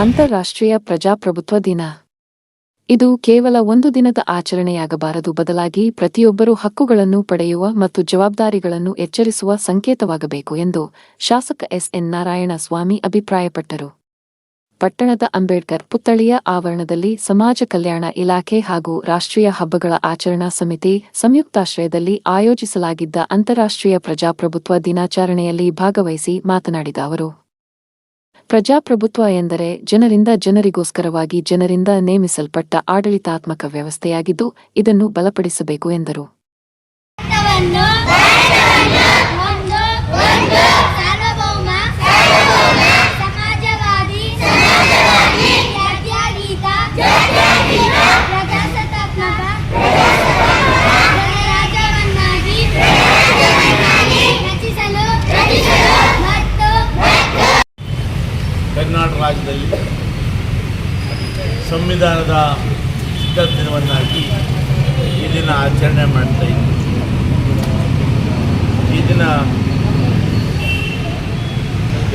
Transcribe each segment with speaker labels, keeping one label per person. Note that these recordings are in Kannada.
Speaker 1: ಅಂತಾರಾಷ್ಟ್ರೀಯ ಪ್ರಜಾಪ್ರಭುತ್ವ ದಿನ. ಇದು ಕೇವಲ ಒಂದು ದಿನದ ಆಚರಣೆಯಾಗಬಾರದು. ಬದಲಾಗಿ ಪ್ರತಿಯೊಬ್ಬರೂ ಹಕ್ಕುಗಳನ್ನು ಪಡೆಯುವ ಮತ್ತು ಜವಾಬ್ದಾರಿಗಳನ್ನು ಎಚ್ಚರಿಸುವ ಸಂಕೇತವಾಗಬೇಕು ಎಂದು ಶಾಸಕ ಎಸ್. ಎನ್. ನಾರಾಯಣ ಸ್ವಾಮಿ ಅಭಿಪ್ರಾಯಪಟ್ಟರು. ಪಟ್ಟಣದ ಅಂಬೇಡ್ಕರ್ ಪುತ್ಥಳಿಯ ಆವರಣದಲ್ಲಿ ಸಮಾಜ ಕಲ್ಯಾಣ ಇಲಾಖೆ ಹಾಗೂ ರಾಷ್ಟ್ರೀಯ ಹಬ್ಬಗಳ ಆಚರಣಾ ಸಮಿತಿ ಸಂಯುಕ್ತಾಶ್ರಯದಲ್ಲಿ ಆಯೋಜಿಸಲಾಗಿದ್ದ ಅಂತಾರಾಷ್ಟ್ರೀಯ ಪ್ರಜಾಪ್ರಭುತ್ವ ದಿನಾಚರಣೆಯಲ್ಲಿ ಭಾಗವಹಿಸಿ ಮಾತನಾಡಿದ ಅವರು. ಪ್ರಜಾಪ್ರಭುತ್ವ ಎಂದರೆ ಜನರಿಂದ ಜನರಿಗೋಸ್ಕರವಾಗಿ ಜನರಿಂದ ನೇಮಿಸಲ್ಪಟ್ಟ ಆಡಳಿತಾತ್ಮಕ ವ್ಯವಸ್ಥೆಯಾಗಿದ್ದು ಇದನ್ನು ಬಲಪಡಿಸಬೇಕು ಎಂದರು.
Speaker 2: ರಾಜ್ಯದಲ್ಲಿ ಸಂವಿಧಾನದ ಸಿದ್ಧ ದಿನವನ್ನಾಗಿ ಈ ದಿನ ಆಚರಣೆ ಮಾಡ್ತಾ ಇದ್ದೀವಿ ಈ ದಿನ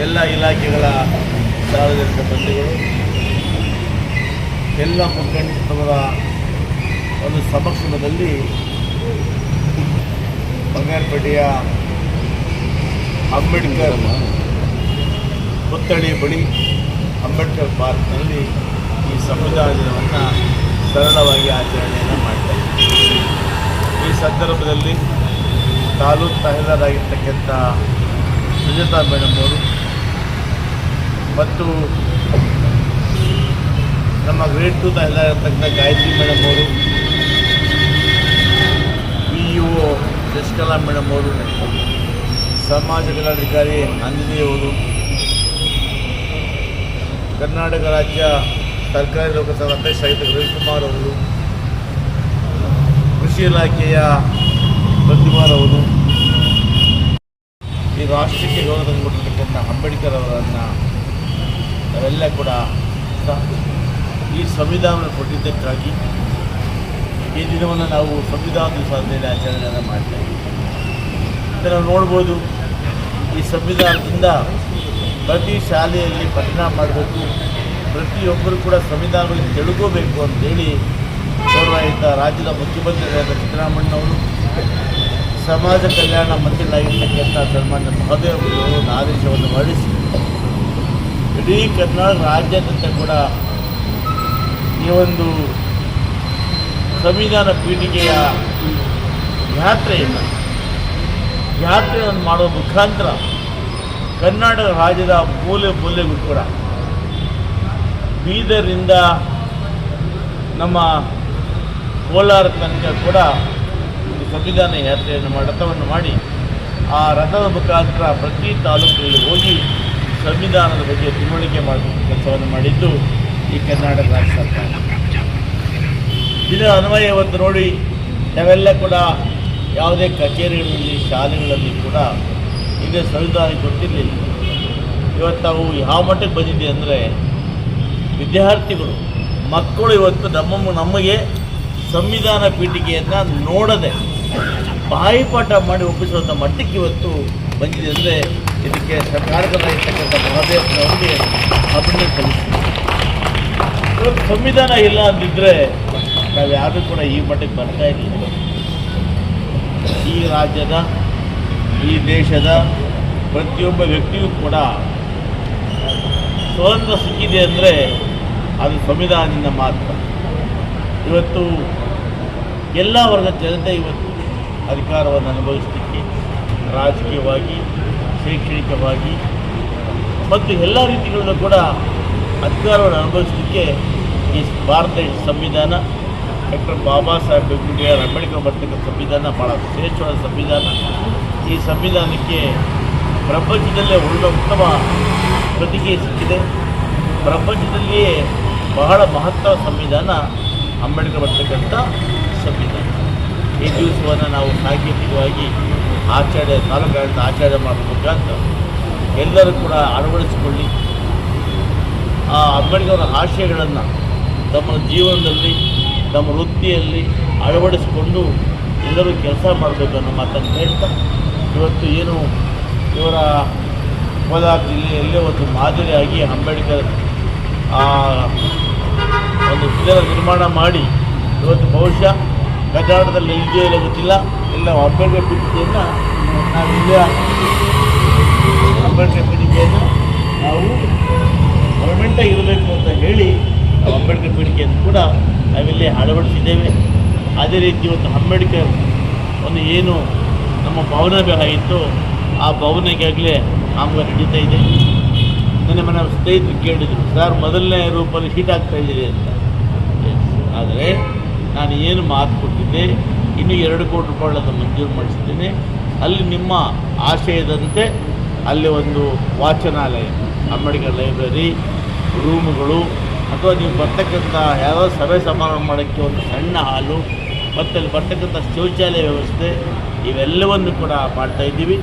Speaker 2: ಎಲ್ಲ ಇಲಾಖೆಗಳ ಸಾರ್ವಜನಿಕ ಬಂಧುಗಳು, ಎಲ್ಲ ಮುಖಂಡರ ಒಂದು ಸಮಕ್ಷಮದಲ್ಲಿ ಬಂಗಾರಪೇಟೆಯ ಅಂಬೇಡ್ಕರ್ ಪುತ್ಥಳಿ ಬಳಿ ಅಂಬೇಡ್ಕರ್ ಪಾರ್ಕ್ನಲ್ಲಿ ಈ ಸಂವಿಧಾನ ದಿನವನ್ನು ಸರಳವಾಗಿ ಆಚರಣೆಯನ್ನು ಮಾಡ್ತಾ ಈ ಸಂದರ್ಭದಲ್ಲಿ ತಾಲೂಕು ತಹಸೀಲ್ದಾರಾಗಿರ್ತಕ್ಕಂಥ ಸುಜತಾ ಮೇಡಮ್ ಅವರು ಮತ್ತು ನಮ್ಮ ಗ್ರೇಡ್ ಟು ತಹಸೀಲ್ದಾರ್ ಇರ್ತಕ್ಕಂಥ ಗಾಯತ್ರಿ ಮೇಡಮ್ ಅವರು, P E O Shashikala madam ಅವರು, ಸಮಾಜ ಕಲ್ಯಾಣಾಧಿಕಾರಿ ಆಂಜನೇಯ ಅವರು ಕರ್ನಾಟಕ ರಾಜ್ಯ ಸರ್ಕಾರಿ ಲೋಕಸಭಾ ಅಧ್ಯಕ್ಷ ಆಗಿದ್ದ ರವಿಕುಮಾರ್ ಅವರು, ಕೃಷಿ ಇಲಾಖೆಯ ಪ್ರತಿಮಾರ್ ಅವರು, ಈ ರಾಷ್ಟ್ರಕ್ಕೆ ಗೌರವ ತಂದುಕೊಟ್ಟಿರ್ತಕ್ಕಂಥ ಅಂಬೇಡ್ಕರ್ ಅವರನ್ನು ನಾವೆಲ್ಲ ಕೂಡ ಈ ಸಂವಿಧಾನ ಕೊಟ್ಟಿದ್ದಕ್ಕಾಗಿ ಈ ದಿನವನ್ನು ನಾವು ಸಂವಿಧಾನ ದಿವಸ ಅಂತೇಳಿ ಆಚರಣೆಯನ್ನು ಮಾಡ್ತಾ ಇದ್ದೀವಿ. ನಾವು ನೋಡ್ಬೋದು, ಈ ಸಂವಿಧಾನದಿಂದ ಪ್ರತಿ ಶಾಲೆಯಲ್ಲಿ ಪಠಣ ಮಾಡಬೇಕು. ಪ್ರತಿಯೊಬ್ಬರು ಕೂಡ ಸಂವಿಧಾನ ಬಗ್ಗೆ ತಿಳ್ಕೋಬೇಕು ಅಂತೇಳಿ ಗೌರವಯುತ ರಾಜ್ಯದ ಮುಖ್ಯಮಂತ್ರಿಗಳಾದ ಸಿದ್ದರಾಮಣ್ಣವರು ಸಮಾಜ ಕಲ್ಯಾಣ ಮಂತ್ರಿಗಳಾಗಿರ್ತಕ್ಕಂಥ ಸನ್ಮಾನ್ಯ ಮಹದೇವರು ಆದೇಶವನ್ನು ಹೊರಡಿಸಿ. ಇಡೀ ಕರ್ನಾಟಕ ರಾಜ್ಯಾದ್ಯಂತ ಕೂಡ ಈ ಒಂದು ಸಂವಿಧಾನ ಪೀಠಿಕೆಯ ಯಾತ್ರೆಯನ್ನು ಯಾತ್ರೆಯನ್ನು ಮಾಡುವ ಮುಖಾಂತರ ಕರ್ನಾಟಕ ರಾಜ್ಯದ ಮೂಲೆ ಮೂಲೆಗೂ ಕೂಡ ಬೀದರಿಂದ ನಮ್ಮ ಕೋಲಾರ ತನಕ ಕೂಡ ಒಂದು ಸಂವಿಧಾನ ಯಾತ್ರೆಯನ್ನು ರಥವನ್ನು ಮಾಡಿ ಆ ರಥದ ಮುಖಾಂತರ ಪ್ರತಿ ತಾಲೂಕಿನಲ್ಲಿ ಹೋಗಿ ಸಂವಿಧಾನದ ಬಗ್ಗೆ ತಿಳುವಳಿಕೆ ಮಾಡುವ ಕೆಲಸವನ್ನು ಮಾಡಿದ್ದು ಈ ಕರ್ನಾಟಕ ರಾಜ್ಯ ಸರ್ಕಾರ. ಇದರ ಅನ್ವಯ ಇವತ್ತು ನೋಡಿ, ನಾವೆಲ್ಲ ಕೂಡ ಯಾವುದೇ ಕಚೇರಿಗಳಲ್ಲಿ, ಶಾಲೆಗಳಲ್ಲಿ ಕೂಡ ಇದೇ ಸಂವಿಧಾನ ಗೊತ್ತಿರಲಿಲ್ಲ ಇವತ್ತು ನಾವು ಯಾವ ಮಟ್ಟಕ್ಕೆ ಬಂದಿದೆ ಅಂದರೆ ವಿದ್ಯಾರ್ಥಿಗಳು, ಮಕ್ಕಳು ಇವತ್ತು ನಮ್ಮ ನಮಗೆ ಸಂವಿಧಾನ ಪೀಠಿಕೆಯನ್ನು ನೋಡದೆ ಬಾಯಿಪಾಠ ಮಾಡಿ ಒಪ್ಪಿಸುವಂಥ ಮಟ್ಟಕ್ಕೆ ಇವತ್ತು ಬಂದಿದೆ ಅಂದರೆ ಇದಕ್ಕೆ ಸರ್ಕಾರದಲ್ಲಿರ್ತಕ್ಕಂಥ ಮಹದೇವನವರಿಗೆ ಅಭಿನಂದನೆ ಸಲ್ಲಿಸ್ತೀವಿ. ಇವತ್ತು ಸಂವಿಧಾನ ಇಲ್ಲ ಅಂದಿದ್ದರೆ ನಾವು ಯಾರೂ ಕೂಡ ಈ ಮಟ್ಟಕ್ಕೆ ಬರ್ತಾ ಇರಲಿಲ್ಲ. ಈ ರಾಜ್ಯದ ಈ ದೇಶದ ಪ್ರತಿಯೊಬ್ಬ ವ್ಯಕ್ತಿಯೂ ಕೂಡ ಸ್ವತಂತ್ರ ಸಿಕ್ಕಿದೆ ಅಂದರೆ ಅದು ಸಂವಿಧಾನದಿಂದ ಮಾತ್ರ. ಇವತ್ತು ಎಲ್ಲ ವರ್ಗದ ಜನತೆ ಇವತ್ತು ಅಧಿಕಾರವನ್ನು ಅನುಭವಿಸಲಿಕ್ಕೆ ರಾಜಕೀಯವಾಗಿ, ಶೈಕ್ಷಣಿಕವಾಗಿ ಮತ್ತು ಎಲ್ಲ ರೀತಿಗಳಲ್ಲೂ ಕೂಡ ಅಧಿಕಾರವನ್ನು ಅನುಭವಿಸಲಿಕ್ಕೆ ಈ ಭಾರತ ಸಂವಿಧಾನ, doctor Baba Saheb B R Ambedkar ಬರ್ತಕ್ಕಂಥ ಸಂವಿಧಾನ ಭಾಳ ಶ್ರೇಷ್ಠವಾದ ಸಂವಿಧಾನ. ಈ ಸಂವಿಧಾನಕ್ಕೆ ಪ್ರಪಂಚದಲ್ಲೇ ಒಳ್ಳೆ ಉತ್ತಮ ಪ್ರತಿಕ್ರಿಯೆ ಸಿಕ್ಕಿದೆ. ಪ್ರಪಂಚದಲ್ಲಿಯೇ ಬಹಳ ಮಹತ್ವ ಸಂವಿಧಾನ ಅಂಬೇಡ್ಕರ್ ಬರ್ತಕ್ಕಂಥ ಸಂವಿಧಾನ. ಈ ದಿವಸವನ್ನು ನಾವು ಸಾಂಕೇತಿಕವಾಗಿ ಆಚರಣೆ ತಾಲೂಕಾಡಳಿತ ಆಚರಣೆ ಮಾಡಬೇಕಂತ ಎಲ್ಲರೂ ಕೂಡ ಅಳವಡಿಸಿಕೊಳ್ಳಿ. ಆ ಅಂಬೇಡ್ಕರ್ ಆಶಯಗಳನ್ನು ತಮ್ಮ ಜೀವನದಲ್ಲಿ, ತಮ್ಮ ವೃತ್ತಿಯಲ್ಲಿ ಅಳವಡಿಸಿಕೊಂಡು ಎಲ್ಲರೂ ಕೆಲಸ ಮಾಡಬೇಕು ಅನ್ನೋ ಮಾತನ್ನು ಹೇಳ್ತಾ, ಇವತ್ತು ಏನು ಇವರ ಕೋಲಾರ ಜಿಲ್ಲೆಯಲ್ಲೇ ಒಂದು ಮಾದರಿಯಾಗಿ ಅಂಬೇಡ್ಕರ್ ಒಂದು ಶಿಲೆಯ ನಿರ್ಮಾಣ ಮಾಡಿ, ಇವತ್ತು ಬಹುಶಃ ಕರ್ನಾಟಕದಲ್ಲಿ ಇಲ್ಲಿ ಇರೋದಿಲ್ಲ ಇಲ್ಲ ಅಂಬೇಡ್ಕರ್ ಪೀಠಿಕೆಯನ್ನು ನಾವು ಇಲ್ಲೇ ಅಂಬೇಡ್ಕರ್ ಪೀಠಿಕೆಯನ್ನು ನಾವು ಗೌರ್ಮೆಂಟಾಗಿ ಇರಬೇಕು ಅಂತ ಹೇಳಿ ಅಂಬೇಡ್ಕರ್ ಪೀಠಿಕೆಯನ್ನು ಕೂಡ ನಾವಿಲ್ಲಿ ಅಳವಡಿಸಿದ್ದೇವೆ. ಅದೇ ರೀತಿ ಒಂದು ಅಂಬೇಡ್ಕರ್ ಒಂದು ಏನು ನಮ್ಮ ಭವನ ಬೇಕಾಗಿತ್ತು ಆ ಭವನಕ್ಕಾಗಲೇ ಕಾಮಗಾರಿ ನಡೀತಾ ಇದೆ. ನನ್ನ ಮನೆ ಸ್ನೇಹಿತರು ಕೇಳಿದರು, ಸರ್, ಮೊದಲನೇ ರೂಪದಲ್ಲಿ ಹೀಟ್ ಆಗ್ತಾ ಇದ್ದೀರಿ ಅಂತ. ಆದರೆ ನಾನು ಏನು ಮಾತು ಕೊಟ್ಟಿದ್ದೆ, ಇನ್ನೂ ಎರಡು ಕೋಟಿ ರೂಪಾಯಿ ಅದನ್ನು ಮಂಜೂರು ಮಾಡಿಸಿದ್ದೇನೆ ಅಲ್ಲಿ ನಿಮ್ಮ ಆಶಯದಂತೆ ಅಲ್ಲಿ ಒಂದು ವಾಚನಾಲಯ, ಅಂಬೇಡ್ಕರ್ ಲೈಬ್ರರಿ, ರೂಮುಗಳು, ಅಥವಾ ನೀವು ಬರ್ತಕ್ಕಂಥ ಯಾವುದೋ ಸಭೆ ಸಮಾರಂಭ ಮಾಡೋಕ್ಕೆ ಒಂದು ಸಣ್ಣ ಹಾಲು ಮತ್ತು ಅಲ್ಲಿ ಬರ್ತಕ್ಕಂಥ ಶೌಚಾಲಯ ವ್ಯವಸ್ಥೆ ಇವೆಲ್ಲವನ್ನು ಕೂಡ ಮಾಡ್ತಾ ಇದ್ದೀವಿ.